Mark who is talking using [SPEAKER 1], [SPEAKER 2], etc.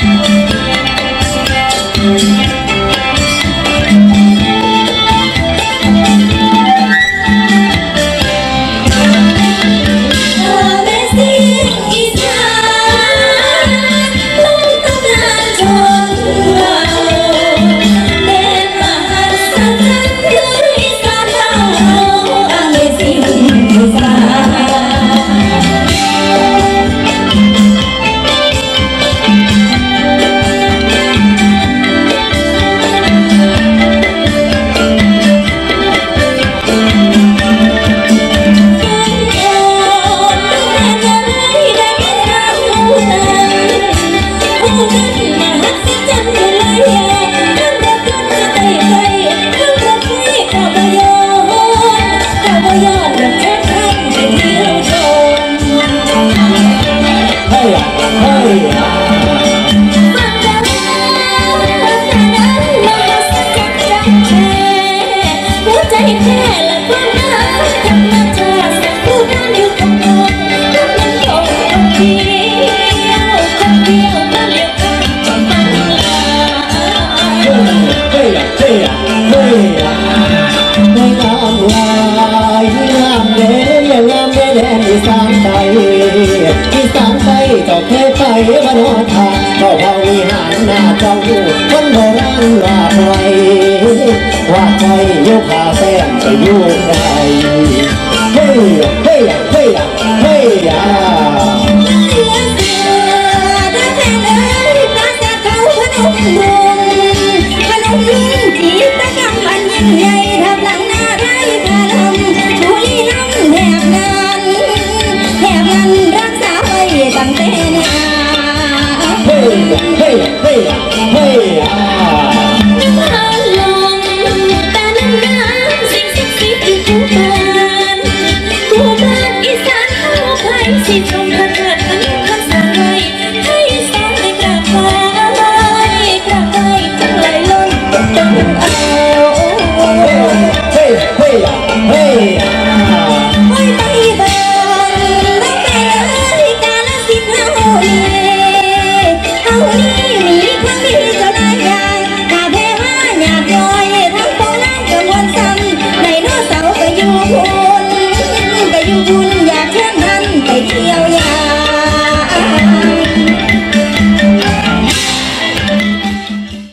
[SPEAKER 1] Thank you. อีสานไปก็เคย
[SPEAKER 2] ไปบ้านอทาก็เผาวิหารหน้าเจ้าคนโบราณลาไว้
[SPEAKER 1] you. Hey, hey.